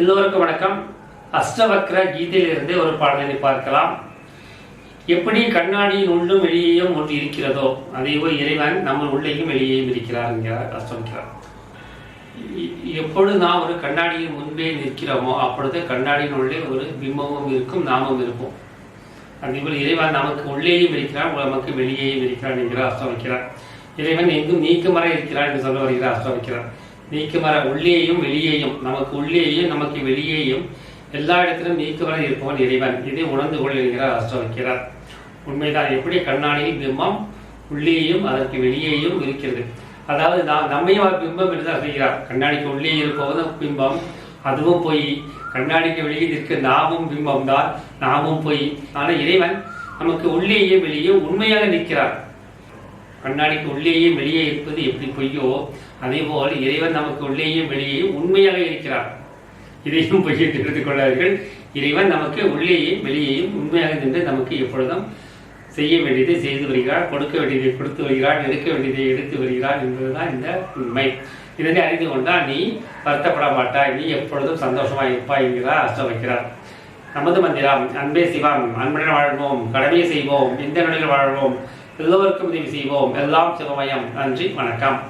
எல்லோருக்கும் வணக்கம். அஷ்டவக்ர கீதையிலிருந்து ஒரு பாடலை பார்க்கலாம். எப்படி கண்ணாடியின் உள்ளும் வெளியேயும் ஒன்று இருக்கிறதோ அதேபோல் இறைவன் நம்ம உள்ளேயும் வெளியேயும் இருக்கிறார் என்கிறார் அஷ்டவக்ரர். எப்பொழுது நாம் ஒரு கண்ணாடியின் முன்பே நிற்கிறோமோ அப்பொழுது கண்ணாடியின் உள்ளே ஒரு பிம்பமும் இருக்கும் நாமும் இருப்போம். அதேபோல் இறைவன் நமக்கு உள்ளேயும் இருக்கிறான் நமக்கு வெளியேயும் இருக்கிறான் என்கிறார் அஷ்டவக்கிறார் இறைவன் எங்கும் நீக்கமர இருக்கிறான் என்று சொல்ல வருகிறார் அஷ்டவக்கிறார் நீக்கமர உள்ளேயும் வெளியேயும் நமக்கு உள்ளேயும் நமக்கு வெளியேயும் எல்லா இடத்திலும் நீக்கமர இருப்பவன் இறைவன். இதை உணர்ந்து கொள் என்கிறார் அஷ்டவக்கிறார் உண்மைதான் எப்படி கண்ணாடியில் பிம்பம் உள்ளேயும் அதற்கு வெளியேயும் இருக்கிறது. அதாவது நான் நம்மையும் அவர் பிம்பம் என்று தான் சொல்கிறார் கண்ணாடிக்கு உள்ளே இருப்பவதும் பிம்பம் அதுவும் போய் கண்ணாடிக்கு வெளியே இருக்க நாமும் பிம்பம் தான் நாமும் போய். ஆனால் இறைவன் நமக்கு உள்ளேயும் வெளியே உண்மையாக நிற்கிறார். கண்ணாடிக்கு உள்ளேயும் வெளியே இருப்பது எப்படி பொய்யோ அதே போல் இறைவன் நமக்கு உள்ளேயும் வெளியே உண்மையாக இருக்கிறார். இதையும் பொய்யை எடுத்துக் கொள்ளார்கள் இறைவன் நமக்கு உள்ளேயும் வெளியேயும் உண்மையாக நின்று நமக்கு எப்பொழுதும் செய்ய வேண்டியதை செய்து வருகிறார் கொடுக்க வேண்டியதை கொடுத்து வருகிறார் எடுக்க வேண்டியதை எடுத்து வருகிறார் என்பதுதான் இந்த உண்மை. இதனை அறிந்து கொண்டால் நீ வருத்தப்பட மாட்டாய் நீ எப்பொழுதும் சந்தோஷமாக இருப்பாய் என்கிறார் அஷ்ட வைக்கிறார் நமது மந்திரம் அன்பே சிவம் அன்புடன் வாழ்வோம் கடமையை செய்வோம் இந்த நிலையில் வாழ்வோம் எல்லோருக்கும் உதவி செய்வோம். எல்லாம் சிவமயம். நன்றி வணக்கம்.